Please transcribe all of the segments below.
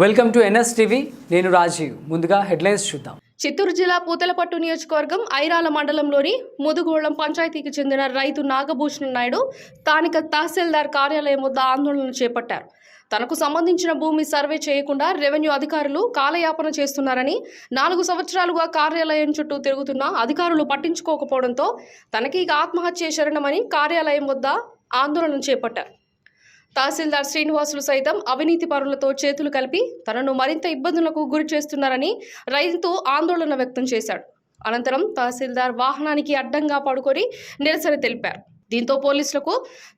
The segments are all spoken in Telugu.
Welcome to NS TV. నేను రాజీవ్. ముందుగా హెడ్లైన్స్ చూద్దాం. చిత్తూరు జిల్లా పూతలపట్టు నియోజకవర్గం ఐరాల మండలంలోని ముదుగోళం పంచాయతీకి చెందిన రైతు నాగభూషణ్ నాయుడు స్థానిక తహసీల్దార్ కార్యాలయం వద్ద ఆందోళన చేపట్టారు. తనకు సంబంధించిన భూమి సర్వే చేయకుండా రెవెన్యూ అధికారులు కాలయాపన చేస్తున్నారని నాలుగు సంవత్సరాలుగా కార్యాలయం చుట్టూ తిరుగుతున్న అధికారులు పట్టించుకోకపోవడంతో తనకి ఇక ఆత్మహత్య శరణమని కార్యాలయం వద్ద ఆందోళన చేపట్టారు. తహసీల్దార్ శ్రీనివాసులు సైతం అవినీతి పరులతో చేతులు కలిపి తనను మరింత ఇబ్బందులకు గురి చేస్తున్నారని రైతు ఆందోళన వ్యక్తం చేశాడు. అనంతరం తహసీల్దార్ వాహనానికి అడ్డంగా పడుకొని నిరసన తెలిపారు. దీంతో పోలీసులకు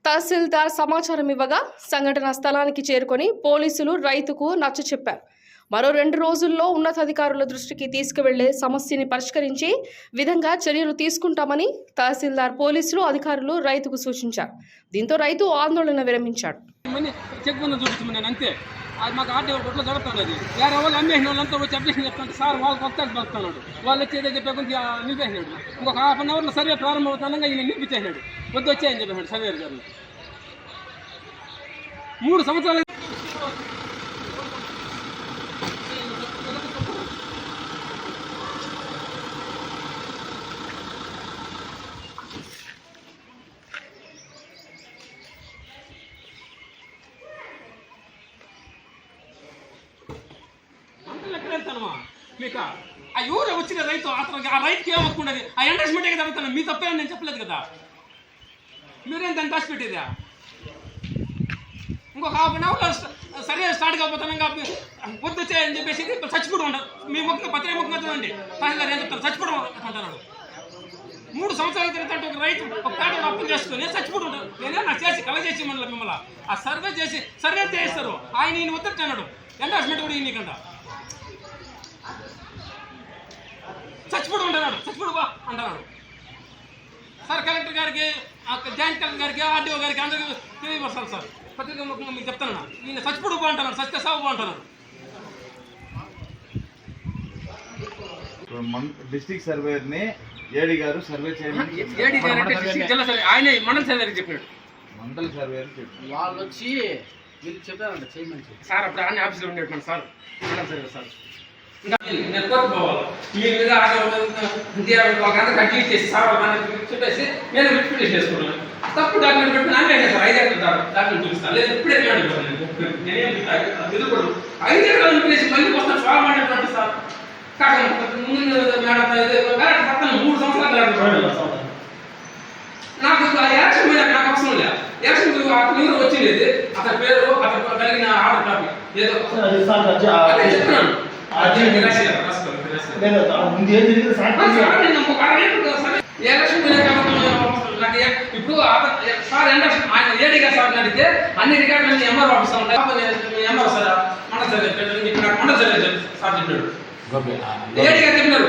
తహసీల్దార్ సమాచారం ఇవ్వగా సంఘటన స్థలానికి చేరుకొని పోలీసులు రైతుకు నచ్చ చెప్పారు మరో రెండు రోజుల్లో ఉన్నతాధికారుల దృష్టికి తీసుకువెళ్ళే సమస్యని పరిష్కరించే విధంగా చర్యలు తీసుకుంటామని తహసీల్దార్ పోలీసులు అధికారులు రైతుకు సూచించారు. దీంతో రైతు ఆందోళన విరమించాడు. నేను అంతే. అది మాకు ఆర్టీఓ కొట్లో జరుగుతున్నది వేరే వాళ్ళు అమ్మేసిన వాళ్ళంతా వచ్చి అబ్జెక్షన్ చెప్తాను సార్ వాళ్ళు కొత్త పంపుతున్నాడు. వాళ్ళు వచ్చి ఏదో చెప్పే కొంచెం నిలిపేసినాడు ఇంకొక హాఫ్ అన్ అవర్లో సర్వే ప్రారంభమవుతుండగా ఈయన నిలిపించేసినాడు వద్దు వచ్చాయని చెప్పేసాడు సర్వేర్ గారు. మూడు సంవత్సరాలు అంతలో మీకు ఆ ఊరు వచ్చిన రైతు అతనికి ఆ రైతుకి ఏం ఒప్పుకున్నది ఆ ఎండర్స్మెంటే జరుగుతాను మీ తప్పే నేను చెప్పలేదు కదా. మీరేం దాన్ని దాచి పెట్టేదా? ఇంకొక హాఫ్ అన్ అవర్లో సరే స్టార్ట్ కాబోతాను కాబట్టి పొద్దుచ్చాయని చెప్పేసి చచ్చిపోవడం ఉండదు మీ ముఖ్యంగా పత్రిక ముఖ్యంగా చూడండి. తహసీల్దార్ ఏం చెప్తారు? చచ్చిపోవడం అంటున్నాడు మూడు సంవత్సరాల క్రితం ఒక రైతు ఒక పేట అప్పులు చేసుకుని చచ్చిపోవడం ఉండదు నేనే నాకు చేసి కల చేసి మన మిమ్మల్ని. ఆ సర్వే చేసి సర్వే చేస్తారు. ఆయన ఈయన వద్దట్టు అన్నాడు. ఎండార్స్మెంట్ కూడా ఈయనకంట చచ్చిపోవడం అంటున్నాడు. చచ్చిపోడు బా అంటున్నాడు. సార్ కలెక్టర్ గారికి ఆ జాయింట్ కలెక్టర్ గారికి ఆర్డీఓ గారికి అందరికీ తెలియపరచాలి సార్. పత్రిక ముఖ్యంగా మీకు చెప్తాను ఈయన చచ్చిపోడు బా అంటున్నాడు. సత్య సాగు బా అంటున్నాడు. మన డిస్ట్రిక్ట్ సర్వేయర్ని ఏడి గారు సర్వే సర్వే ఆయన మండల సర్వే చెప్పినాడు మండల సర్వేయర్ చెప్పారు. వాళ్ళు వచ్చి మీరు చెప్పారంట చేయమని సార్ అప్పుడు ఆయన ఆఫీస్లో ఉండేటువంటి సార్. మండల సర్వే సార్. ఇంకా నేను కోరుకోవాలి మీ మీద ఒక గంట కట్టి చేసి సార్ చెప్పేసి నేను రిప్యూటేషన్ చేసుకున్నాను తప్పు డాక్యుమెంట్ పెట్టి నాకే సార్ ఐదు ఎకరాలు డాక్యుమెంట్ చూపిస్తాను లేదు ఇప్పుడే మాట్లాడుకోవాలి నేనేం ఎదుర్కోడు ఐదు ఎకరాలు చెప్పేసి మళ్ళీ వస్తాను స్వామి మాట్లాడుతున్నాడు సార్ కాకపోతే ముందు మేడం కరెక్ట్ మూడు సంవత్సరాలు నాకు ఆ యాక్షన్ మీద నాకు అవసరం లేదు యాక్షన్ అతను ఎవరు వచ్చింది అతని పేరు అతను కలిగిన ఆర్డర్ కాపీ ఏదో చెప్తున్నాను అది. నేను ముందు ఏం జరిగింది ఇప్పుడు సార్ ఎండక్షన్ ఆయన ఏడీగా సార్ అడిగితే అన్ని రికార్డులు ఎంఆర్ ఆఫీస్ ఉంటాయి ఎంఆర్ సార్ మండల సార్ చెప్పాడు ఇప్పుడు నాకు మండల సార్ చెప్పాడు, సార్ చెప్పాడు. ఏడీగా చెప్పినారు?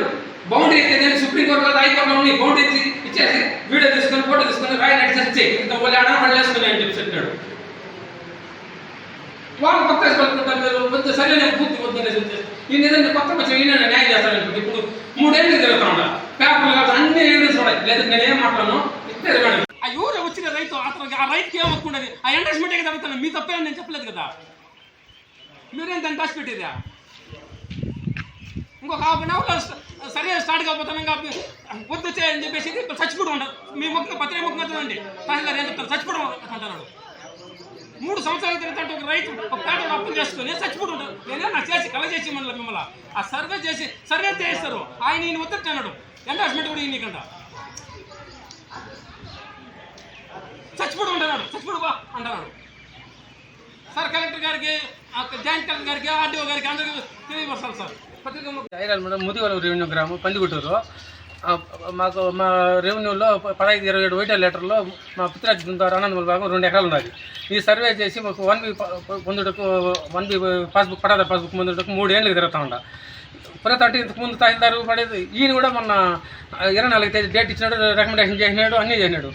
బౌండరీ అయితే నేను సుప్రీంకోర్టు కదా హైకోర్టులో ఉంది బౌండరీ ఇచ్చి ఇచ్చేసి వీడియో తీసుకొని ఫోటో తీసుకొని రాయి నడిచి ఇచ్చి ఇంత వాళ్ళు ఆడ మళ్ళీ వేసుకుని అని చెప్పి చెప్పినాడు వాళ్ళు కొత్త వేసుకుంటారు మీరు. సరే నేను పూర్తి వద్దు. ఈ నిజంగా కొత్త వచ్చి ఈయన న్యాయం చేస్తాను ఇప్పుడు. మూడేళ్ళు తిరుగుతా ఉంటా పేపర్లు కాదు అన్ని ఏడు చూడాలి. లేదా నేను ఏం మాట్లాడను? ఇస్తే ఇవ్వండి. ఆ ఊరే వచ్చిన రైతు అతను ఆ రైతుకి ఏం ఒప్పుకున్నది ఆ ఎండర్స్మెంటే కదా అవుతాను మీ తప్పే నేను చెప్పలేదు కదా? మీరేం దాన్ని దాచి పెట్టేదా? ఇంకొక హాఫ్ అన్ అవర్లో సరే స్టార్ట్ కాబోతాను ఇంకా వద్దు చేయని చెప్పేసి ఇప్పుడు చచ్చిపోవడం ఉండదు మీ ముఖ్యంగా పత్రిక ముఖ్యంగా చూడండి. తహసీల్దార్ ఏం చెప్తారు? చచ్చిపోవడం అంటున్నాడు. మూడు సంవత్సరాల క్రితం ఒక రైతు ఒక పేట అప్పులు చేసుకుని చచ్చిపోతుంటాడు. నేనే నాకు చేసి కల చేసి మన మిమ్మల్ని. ఆ సర్వే చేసి సర్వే చేస్తారు? ఆయన ఈయన వద్దట్టు అన్నాడు ఎండార్స్మెంట్ కూడా ఈయనకంట చచ్చిపోడు అంటున్నాడు. చచ్చిపోడు బా అంటున్నాడు. సార్ కలెక్టర్ గారికి ఆ జాయింట్ కలెక్టర్ గారికి ఆర్డీఓ గారికి అందరికీ తెలియపరచాలి సార్. పత్రిక ఐరాల మేడం రెవెన్యూ గ్రామం పందిగుట్టూరు. మాకు మా రెవెన్యూలో పదహైదు ఇరవై ఏడు వైటల్ లీటర్లో మా పుత్రాజి గుంటారు ఆనందముల భాగం రెండు ఎకరాలు ఉన్నది. ఈ సర్వే చేసి మాకు వన్ బి పొందుటకు వన్ బి పాస్బుక్ పడాద పాస్బుక్ పొందుటకు మూడు ఏళ్ళకి తిరుగుతా ఉండ. ప్రతి అంటే ఇంతకు ముందు తహసీల్దారు పడేది. ఈయన కూడా మొన్న ఇరవై నాలుగు తేదీ డేట్ ఇచ్చినాడు రికమెండేషన్ చేసినాడు అన్నీ చేసినాడు.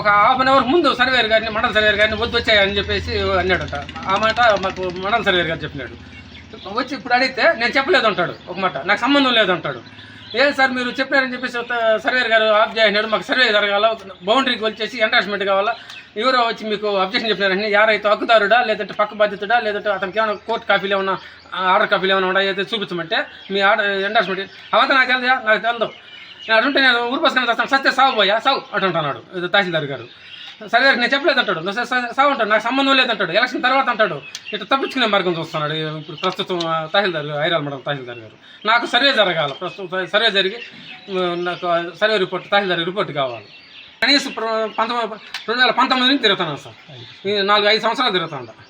ఒక హాఫ్ అన్ అవర్ ముందు సర్వేర్ గారిని మండల సర్వేర్ గారిని వద్దు వచ్చాయని చెప్పేసి అన్నాడట. ఆ మాట మాకు మండల సర్వేర్ గారు చెప్పినాడు. వచ్చి ఇప్పుడు అడిగితే నేను చెప్పలేదు అంటాడు. ఒక మాట నాకు సంబంధం లేదు అంటాడు. ఏది సార్ మీరు చెప్పారని చెప్పేసి సర్వేర్ గారు ఆఫ్ చేసినాడు మాకు సర్వే జరగాల బౌండరీకి వచ్చేసి ఎంటాచ్మెంట్ కావాలా ఎవరో వచ్చి మీకు అబ్జెక్షన్ చెప్పినారని యారైతే హక్కుదారుడా లేదంటే పక్క బాధ్యతుడా లేదంటే అతనికి ఏమైనా కోర్టు కాపీలు ఏమైనా ఆర్డర్ కాపీలు ఏమైనా ఉన్నాయో అయితే చూపించమంటే మీ ఆర్డర్ ఎండార్స్మెంట్ అవంతా నాకు తెలియదు నాకు తెలియదు నేను అటుంటే నేను ఊరు పసుకొని సత్య సాగు పోయా? సాగు అటు అంటున్నాడు తహసీల్దార్ గారు. సరే నేను చెప్పలేదు అంటాడు. నువ్వు సార్ అంటాడు. నాకు సంబంధం లేదు అంటాడు. ఎలక్షన్ తర్వాత అంటాడు. ఇట్లా తప్పించుకునే మార్గం చూస్తున్నాడు. ఇప్పుడు ప్రస్తుతం తహసీల్దార్ గారు ఐరాల మండలం తహసీల్దార్ గారు. నాకు సర్వే జరగాలి. ప్రస్తుతం సర్వే జరిగి నాకు సర్వే రిపోర్ట్ తహసీల్దార్ రిపోర్ట్ కావాలి. కనీసం పంతొమ్మిది రెండు వేల పంతొమ్మిది నుంచి తిరుగుతున్నాను సార్. నాలుగు ఐదు సంవత్సరాలు తిరుగుతాను.